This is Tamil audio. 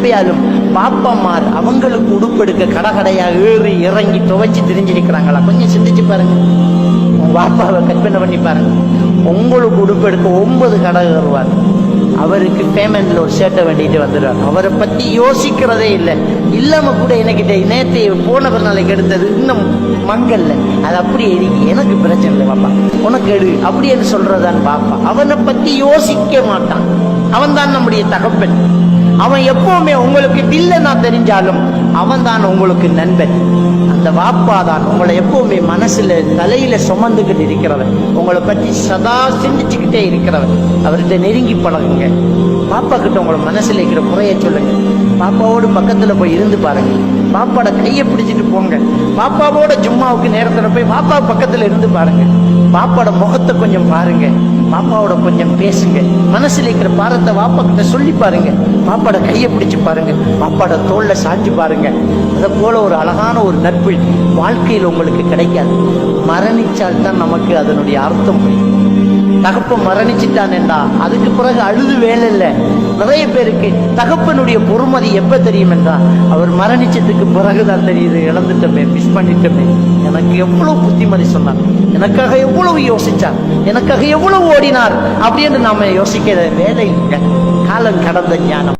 எப்பயாலும் பாப்பம்மார் அவங்களுக்கு உடுப்பெடுக்க கடகடையா ஏறி இறங்கி துவைச்சு தெரிஞ்சிருக்கிறாங்களா? கொஞ்சம் சிந்திச்சு பாருங்க. உங்க பாப்பாவை கற்பனை பண்ணி பாருங்க. உங்களுக்கு உடுப்பெடுக்க ஒன்பது கடை ஏறுவார் அவருக்கு பேமெண்ட்ல ஒரு சேட்டை வேண்டிட்டு வந்துடுவார் அவரை பத்தி யோசிக்கிறதே இல்லை. இல்லாம கூட என்கிட்ட நேற்று போன நாளைக்கு எடுத்தது இன்னும் மங்கல்ல. அது அப்படியே இருக்கு. எனக்கு பிரச்சனை இல்லை பாப்பா. உனக்கு எடு. அப்படின்னு சொல்றதான் பாப்பா. அவனை பத்தி யோசிக்க மாட்டான். அவன் தான் நம்முடைய தகப்பன். அவன் எப்பவுமே உங்களுக்கு வில்லனா தெரிஞ்சாலும் அவன் தான் உங்களுக்கு நண்பன். அந்த வாப்பா தான் உங்களை எப்பவுமே மனசுல தலையில சுமந்துக்கிட்டு இருக்கிறவன். உங்களை பற்றி சதா சிந்திச்சுக்கிட்டே இருக்கிறவன். அவர்கிட்ட நெருங்கி பழகுங்க. பாப்பா கிட்ட உங்களை மனசுல இருக்கிற குறைய சொல்லுங்க. பாப்பாவோடு பக்கத்துல போய் இருந்து பாருங்க. பாப்பாவோட கையை பிடிச்சிட்டு போங்க. பாப்பாவோட ஜும்மாவுக்கு நேரத்தில் போய் பாப்பா பக்கத்துல இருந்து பாருங்க. பாப்பாவோட முகத்தை கொஞ்சம் பாருங்க. பாப்பாவோட கொஞ்சம் பேசுங்க. மனசுல இருக்கிற பாரத்தை பாப்பா கிட்ட சொல்லி பாருங்க. பாப்பாவோட கையை பிடிச்சு பாருங்க. பாப்பாவோட தோல்ல சாஞ்சு பாருங்க. அதை போல ஒரு அழகான ஒரு நட்பு வாழ்க்கையில் உங்களுக்கு கிடைக்காது. மரணிச்சால் தான் நமக்கு அதனுடைய அர்த்தம் புரியும். தகப்பன் மரணிச்சிட்டான் என்றா அதுக்கு பிறகு அழுது வேலை இல்லை நிறைய பேருக்கு தகப்பனுடைய பொறுமதி எப்ப தெரியும் என்றா அவர் மரணிச்சதுக்கு பிறகுதான் தெரியுது இழந்துட்டமே மிஸ் பண்ணிட்டமே. எனக்கு எவ்வளவு புத்திமதி சொன்னார். எனக்காக எவ்வளவு யோசிச்சார். எனக்காக எவ்வளவு ஓடினார். அப்படின்னு நாம யோசிக்கிற வேலை இல்லை. காலம் கடந்த ஞானம்.